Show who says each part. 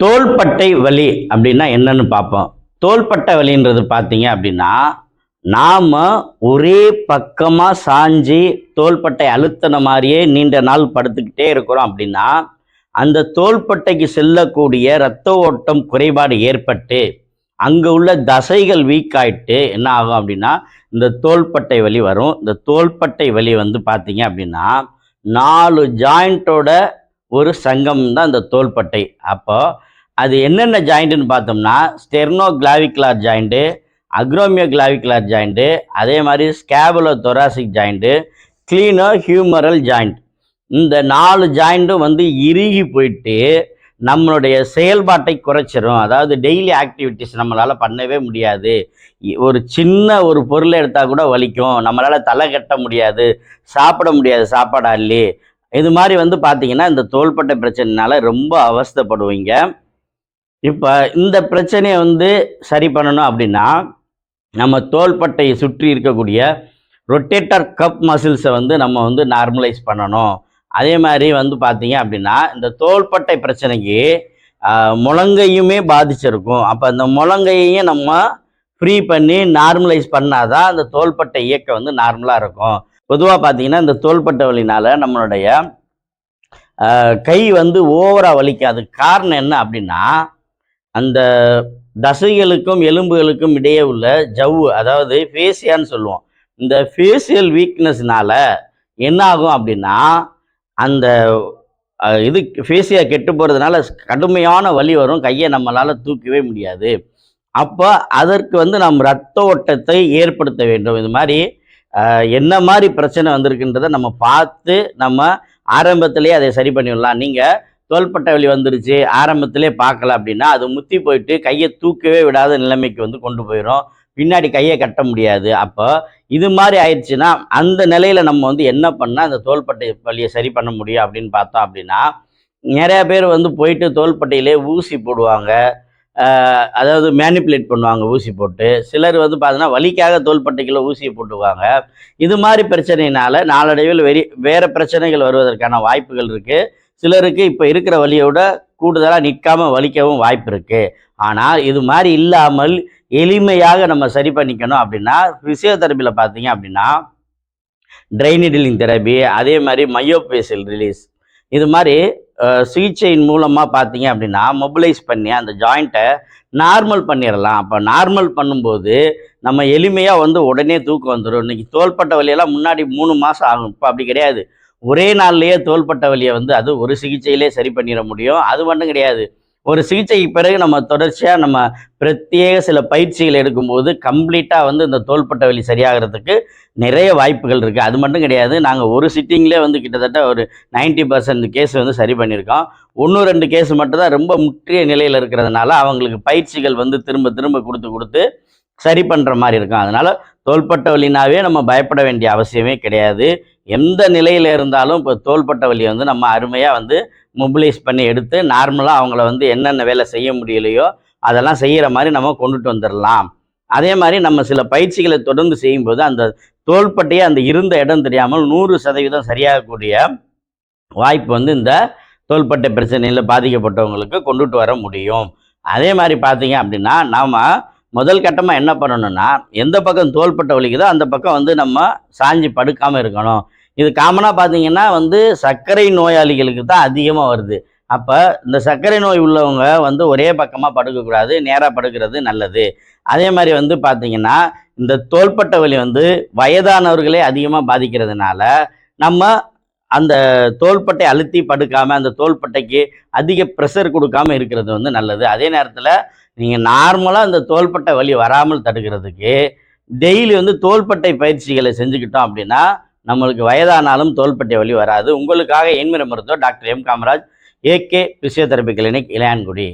Speaker 1: தோள்பட்டை வலி அப்படின்னா என்னன்னு பார்ப்போம். தோள்பட்டை வலின்றது பார்த்தீங்க அப்படின்னா நாம் ஒரே பக்கமாக சாஞ்சி தோள்பட்டை அழுத்தின மாதிரியே நீண்ட நாள் படுத்துக்கிட்டே இருக்கிறோம் அப்படின்னா அந்த தோள்பட்டைக்கு செல்லக்கூடிய இரத்த ஓட்டம் குறைபாடு ஏற்பட்டு அங்கே உள்ள தசைகள் வீக் ஆயிட்டு என்ன ஆகும் அப்படின்னா இந்த தோள்பட்டை வலி வரும். இந்த தோள்பட்டை வலி வந்து பார்த்தீங்க அப்படின்னா நாலு ஜாயிண்ட்டோட ஒரு சங்கம் தான் இந்த தோள்பட்டை. அப்போ அது என்னென்ன ஜாயிண்ட்டுன்னு பார்த்தோம்னா sterno clavicular joint acromio clavicular joint அதே மாதிரி scapulo thoracic joint gleno humeral joint இந்த நாலு ஜாயிண்ட்டும் வந்து இறுகி போயிட்டு நம்மளுடைய செயல்பாட்டை குறைச்சிரும். அதாவது டெய்லி ஆக்டிவிட்டிஸ் நம்மளால் பண்ணவே முடியாது. இ- ஒரு சின்ன ஒரு பொருளை எடுத்தால் கூட வலிக்கும். நம்மளால் தலை கட்ட முடியாது. சாப்பிட முடியாது சாப்பாடு அள்ளி இது மாதிரி வந்து பார்த்தீங்கன்னா இந்த தோள்பட்டை பிரச்சனைனால ரொம்ப அவஸ்தப்படுவீங்க. இப்போ இந்த பிரச்சனையை வந்து சரி பண்ணணும் அப்படின்னா நம்ம தோள்பட்டையை சுற்றி இருக்கக்கூடிய ரொட்டேட்டர் கப் மசில்ஸை வந்து நம்ம வந்து நார்மலைஸ் பண்ணணும். அதே மாதிரி வந்து பார்த்தீங்க அப்படின்னா இந்த தோள்பட்டை பிரச்சனைக்கு முழங்கையுமே பாதிச்சிருக்கும். அப்போ அந்த முழங்கையையும் நம்ம ஃப்ரீ பண்ணி நார்மலைஸ் பண்ணாதான் அந்த தோள்பட்டை இயக்கம் வந்து நார்மலாக இருக்கும். பொதுவாக பார்த்தீங்கன்னா இந்த தோள்பட்டை வலினால் நம்மளுடைய கை வந்து ஓவராக வலிக்காது காரணம் என்ன அப்படின்னா அந்த தசைகளுக்கும் எலும்புகளுக்கும் இடையே உள்ள ஜவ்வு அதாவது ஃபேசியான்னு சொல்லுவோம். இந்த ஃபேசியல் வீக்னஸ்னால என்ன ஆகும் அப்படின்னா அந்த இது ஃபேசியா கெட்டு போகிறதுனால கடுமையான வலி வரும். கையை நம்மளால் தூக்கவே முடியாது. அப்போ அதற்கு வந்து நம் ரத்த ஓட்டத்தை ஏற்படுத்த வேண்டும். இது மாதிரி என்ன மாதிரி பிரச்சனை வந்திருக்குன்றதை நம்ம பார்த்து நம்ம ஆரம்பத்திலேயே அதை சரி பண்ணிடலாம். நீங்கள் தோள்பட்டை வலி வந்துருச்சு ஆரம்பத்திலே பார்க்கல அப்படின்னா அது முத்தி போயிட்டு கையை தூக்கவே விடாத நிலைமைக்கு வந்து கொண்டு போயிடும் பின்னாடி கையை கட்ட முடியாது. அப்போ இது மாதிரி ஆயிடுச்சுன்னா அந்த நிலையில் நம்ம வந்து என்ன பண்ணால் அந்த தோள்பட்டை வலியை சரி பண்ண முடியும் அப்படின்னு பார்த்தோம் அப்படின்னா நிறையா பேர் வந்து போயிட்டு தோள்பட்டையிலே ஊசி போடுவாங்க. அதாவது மேனிப்புலேட் பண்ணுவாங்க ஊசி போட்டு. சிலர் வந்து பார்த்தீங்கன்னா வலிக்காக தோள்பட்டைக்குள்ள ஊசியை போட்டுவாங்க இது மாதிரி பிரச்சனையினால நாளடைவில் வெறி வேறு பிரச்சனைகள் வருவதற்கான வாய்ப்புகள் இருக்குது சிலருக்கு இப்போ இருக்கிற வலியோட கூடுதலாக நிற்காம வலிக்கவும் வாய்ப்பு இருக்குது ஆனால் இது மாதிரி இல்லாமல் எளிமையாக நம்ம சரி பண்ணிக்கணும் அப்படின்னா ஃபிசியோதெரப்பியில் பார்த்தீங்க அப்படின்னா ட்ரைனிடிலிங் தெரப்பி அதே மாதிரி மையோபேசியல் ரிலீஸ் இது மாதிரி சிகிச்சையின் மூலமாக பார்த்தீங்க அப்படின்னா மொபிலைஸ் பண்ணி அந்த ஜாயிண்ட்டை நார்மல் பண்ணிடலாம் அப்போ நார்மல் பண்ணும்போது நம்ம எளிமையாக வந்து உடனே தூக்கம் வந்துடும் இன்னைக்கு தோள்பட்ட வலியெல்லாம் முன்னாடி மூணு மாதம் ஆகும். இப்போ அப்படி கிடையாது. ஒரே நாள்லேயே தோள்பட்ட வலியை வந்து அது ஒரு சிகிச்சையிலே சரி பண்ணிட முடியும். அது மட்டும் கிடையாது. ஒரு சிகிச்சைக்கு பிறகு நம்ம தொடர்ச்சியாக நம்ம பிரத்யேக சில பயிற்சிகள் எடுக்கும்போது கம்ப்ளீட்டாக வந்து இந்த தோள்பட்ட வலி சரியாகிறதுக்கு நிறைய வாய்ப்புகள் இருக்குது அது மட்டும் கிடையாது நாங்கள் ஒரு சிட்டிங்லேயே வந்து கிட்டத்தட்ட ஒரு 90% பர்சன்ட் கேஸ் வந்து சரி பண்ணியிருக்கோம். ஒன்று ரெண்டு கேஸ் மட்டும் தான் ரொம்ப முற்றிய நிலையில் இருக்கிறதுனால அவங்களுக்கு பயிற்சிகள் வந்து திரும்ப திரும்ப கொடுத்து கொடுத்து சரி பண்ணுற மாதிரி இருக்கும். அதனால் தோள்பட்ட வலினாவே நம்ம பயப்பட வேண்டிய அவசியமே கிடையாது. எந்த நிலையில் இருந்தாலும் இப்போ தோள்பட்ட வலியை வந்து நம்ம அருமையாக வந்து மொபிலைஸ் பண்ணி எடுத்து நார்மலாக அவங்கள வந்து என்னென்ன வேலை செய்ய முடியலையோ அதெல்லாம் செய்கிற மாதிரி நம்ம கொண்டுட்டு வந்துடலாம் அதே மாதிரி நம்ம சில பயிற்சிகளை தொடர்ந்து செய்யும்போது அந்த தோள்பட்டையே அந்த இருந்த இடம் தெரியாமல் நூறு சதவீதம் சரியாகக்கூடிய வாய்ப்பு வந்து இந்த தோள்பட்டை பிரச்சனையில் பாதிக்கப்பட்டவங்களுக்கு கொண்டுட்டு வர முடியும். அதே மாதிரி பார்த்தீங்க அப்படின்னா நாம் முதல் கட்டமாக என்ன பண்ணணும்னா எந்த பக்கம் தோள்பட்டை வலிக்குதோ அந்த பக்கம் வந்து நம்ம சாஞ்சி படுக்காமல் இருக்கணும். இது காமனாக பார்த்தீங்கன்னா வந்து சர்க்கரை நோயாளிகளுக்கு தான் அதிகமாக வருது. அப்போ இந்த சர்க்கரை நோய் உள்ளவங்க வந்து ஒரே பக்கமாக படுக்கக்கூடாது நேராக படுக்கிறது நல்லது. அதே மாதிரி வந்து பார்த்தீங்கன்னா இந்த தோள்பட்டை வலி வந்து வயதானவர்களே அதிகமாக பாதிக்கிறதுனால நம்ம அந்த தோள்பட்டை அழுத்தி படுக்காமல் அந்த தோள்பட்டைக்கு அதிக ப்ரெஷர் கொடுக்காம இருக்கிறது வந்து நல்லது. அதே நேரத்தில் நீங்கள் நார்மலாக அந்த தோள்பட்டை வலி வராமல் தடுக்கிறதுக்கு டெய்லி வந்து தோள்பட்டை பயிற்சிகளை செஞ்சுக்கிட்டோம் அப்படின்னா நம்மளுக்கு வயதானாலும் தோள்பட்டை வலி வராது. உங்களுக்காக எண்மிர மருத்துவர் doctor M Kamaraj AK physiotherapy clinic Ilayangudi.